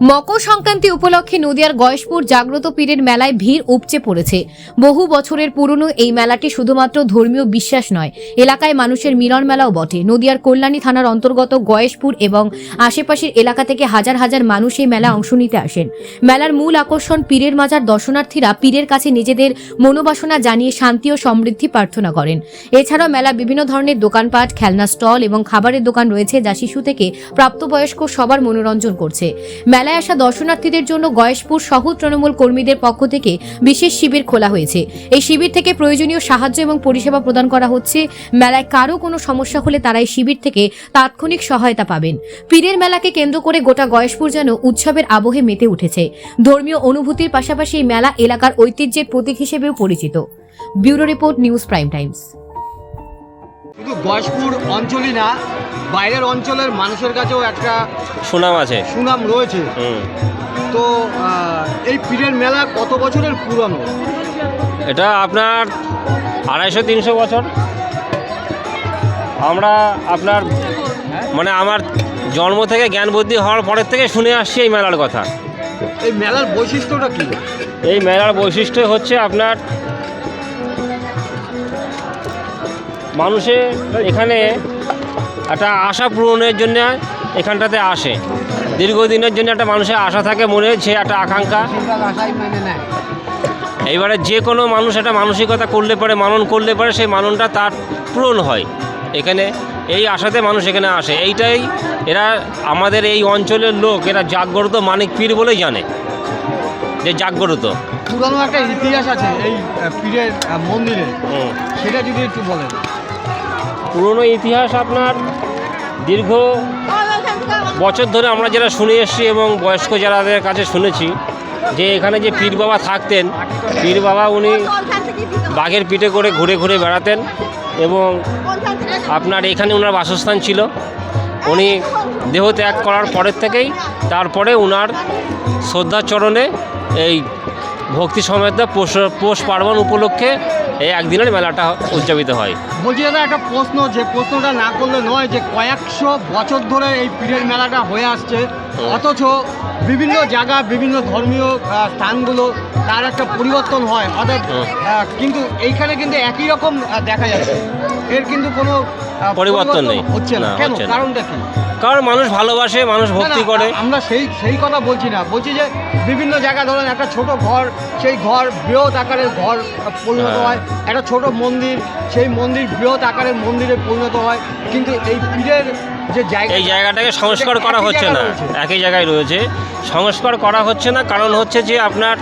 মকর সংক্রান্তি উপলক্ষে নদিয়ার গয়েশপুর জাগ্রত পীরের মেলায় ভিড় উপচে পড়েছে। বহু বছরের পুরনো এই মেলাটি শুধুমাত্র ধর্মীয় বিশ্বাস নয়, এলাকায় মানুষের মিলন মেলাও বটে। নদিয়ার কল্যাণী থানার অন্তর্গত গয়েশপুর এবং আশেপাশের এলাকা থেকে হাজার হাজার মানুষ এই মেলা অংশ নিতে আসেন। মেলার মূল আকর্ষণ পীরের মাজার দর্শনার্থীরা পীরের কাছে নিজেদের মনোবাসনা জানিয়ে শান্তি ও সমৃদ্ধি প্রার্থনা করেন। এছাড়াও মেলা বিভিন্ন ধরনের দোকানপাট, খেলনা স্টল এবং খাবারের দোকান রয়েছে যা শিশু থেকে প্রাপ্তবয়স্ক সবার মনোরঞ্জন করছে। মেলায় আসা দর্শনার্থীদের জন্য গয়েশপুর সহ তৃণমূল কর্মীদের পক্ষ থেকে বিশেষ শিবির খোলা হয়েছে। এই শিবির থেকে প্রয়োজনীয় সাহায্য এবং পরিষেবা প্রদান করা হচ্ছে। মেলায় কারও কোনো সমস্যা হলে তারা এই শিবির থেকে তাৎক্ষণিক সহায়তা পাবেন। পীরের মেলাকে কেন্দ্র করে গোটা গয়েশপুর যেন উৎসবের আবহে মেতে উঠেছে। ধর্মীয় অনুভূতির পাশাপাশি এই মেলা এলাকার ঐতিহ্যের প্রতীক হিসেবেও পরিচিত। Bureau report, news prime times. শুধু গজপুর অঞ্চলই না বাইরের অঞ্চলের মানুষের কাছেও একটা সুনাম আছে। সুনাম রয়েছে। তো এই পীরের মেলা কত বছরের পুরনো? এটা আপনার আড়াইশো তিনশো বছর। আমরা আপনার মানে আমার জন্ম থেকে জ্ঞান বুদ্ধি হওয়ার পরের থেকে শুনে আসছি এই মেলার কথা। এই মেলার বৈশিষ্ট্যটা কি? এই মেলার বৈশিষ্ট্য হচ্ছে আপনার মানুষে এখানে একটা আশা পূরণের জন্য এখানটাতে আসে। দীর্ঘদিনের জন্য একটা মানুষের আশা থাকে মনে সে একটা আকাঙ্ক্ষা। এইবারে যে কোনো মানুষ একটা মানসিকতা করলে পারে মানন করলে পারে সেই মাননটা তার পূরণ হয়। এখানে এই আশাতে মানুষ এখানে আসে। এইটাই এরা আমাদের এই অঞ্চলের লোক এরা জাগ্রত মানিক পীর বলেই জানে। যে জাগ্রত। পুরানো একটা ইতিহাস আছে এই পীরের মন্দিরে। সেটা যদি একটু বলেন। পুরনো ইতিহাস আপনার দীর্ঘ বছর ধরে আমরা যারা শুনে এসেছি এবং বয়স্ক যারাদের কাছে শুনেছি যে এখানে যে পীর বাবা থাকতেন, পীর বাবা উনি বাঘের পিঠে করে ঘুরে ঘুরে বেড়াতেন এবং আপনার এখানে ওনার বাসস্থান ছিল। উনি দেহ ত্যাগ করার পরের থেকেই তারপরে ওনার শ্রদ্ধাচরণে এই ভক্তি সমেত পৌষ পৌষ পার্বণ উপলক্ষে এই একদিনের মেলাটা উদযাপিত হয়। বলছি দাদা একটা প্রশ্ন যে প্রশ্নটা না করলে নয় যে কয়েকশো বছর ধরে এই পীরের মেলাটা হয়ে আসছে। অথচ বিভিন্ন জায়গা বিভিন্ন ধর্মীয় স্থানগুলো তার একটা পরিবর্তন হয়। অর্থাৎ কিন্তু এইখানে কিন্তু একই রকম দেখা যাচ্ছে। এর কিন্তু কোনো পরিবর্তন নেই। হচ্ছে না। কেন। কারণটা কি? কারণ মানুষ ভালোবাসে মানুষ ভক্তি করে। আমরা সেই সেই কথা বলছি না। বলছি যে বিভিন্ন জায়গা ধরেন একটা ছোট ঘর সেই ঘর বৃহৎ আকারের ঘর পরিণত হ্যাঁ। হয়। একটা ছোট মন্দির সেই মন্দির বৃহৎ আকারের মন্দিরে পরিণত হয়। কিন্তু এই পীরের যে জায়গা এই জায়গাটাকে সংস্কার করা হচ্ছে না। একই জায়গায় রয়েছে। সংস্কার করা হচ্ছে না কারণ হচ্ছে যে আপনার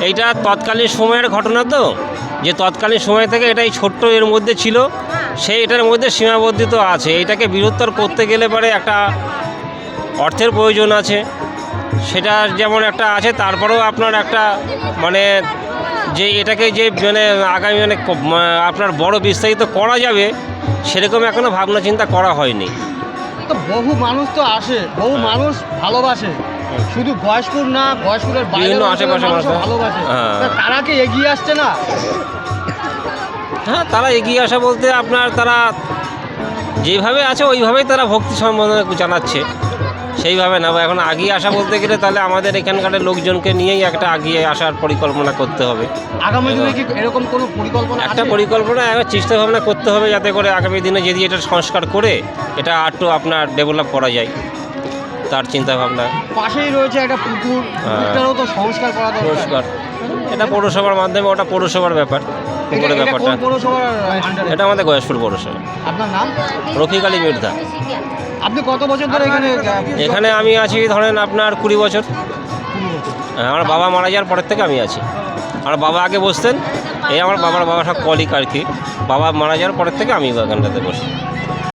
এইটা তৎকালীন সময়ের ঘটনা তো। যে তৎকালীন সময় থেকে এটা এই ছোট্ট এর মধ্যে ছিল। সেই এটার মধ্যে সীমাবদ্ধিত আছে। এটাকে বৃহত্তর করতে গেলে পরে একটা অর্থের প্রয়োজন আছে। সেটা যেমন একটা আছে তারপরেও আপনার একটা মানে যে এটাকে যে মানে আগামী মানে আপনার বড় বিস্তারিত করা যাবে সেরকম এখনও ভাবনা চিন্তা করা হয়নি। তো বহু মানুষ তো আসে বহু হ্যাঁ। মানুষ ভালোবাসে। শুধু গয়েশপুর না বাইরে বিভিন্ন আশেপাশে মানুষ- ভালোবাসে। হ্যাঁ। তারা কি এগিয়ে আসছে না? হ্যাঁ তারা এগিয়ে আসা বলতে আপনার তারা যেভাবে আছে ওইভাবেই তারা ভক্তি সম্বন্ধে জানাচ্ছে। সেইভাবে না এখন আগিয়ে আসা বলতে গেলে তাহলে আমাদের এখানকার লোকজনকে নিয়েই একটা আগিয়ে আসার পরিকল্পনা করতে হবে। আগামী দিনে কি এরকম কোনো পরিকল্পনা একটা পরিকল্পনা একটা চিন্তা ভাবনা করতে হবে যাতে করে আগামী দিনে যদি এটা সংস্কার করে এটা আরটু আপনার ডেভেলপ করা যায়। তার চিন্তা ভাবনা। পাশেই রয়েছে একটা পুকুর হ্যাঁ। সংস্কার করা দরকার। এটা পৌরসভার মাধ্যমে ওটা পৌরসভার ব্যাপার। এটা- করে ব্যাপারটা এটা আমাদের গয়েশপুর পৌরসভা। আপনার নাম? রফিক আলী মির্ধা আপনি কত বছর ধরে এখানে এখানে আমি আছি ধরেন আপনার কুড়ি বছর। হ্যাঁ, আমার বাবা মারা যাওয়ার পরের থেকে আমি আছি। আমার বাবা আগে বসতেন এই আমার বাবার বাবা সব কলিক আর কি। বাবা মারা যাওয়ার পরের থেকে আমি বাগানটাতে বসি।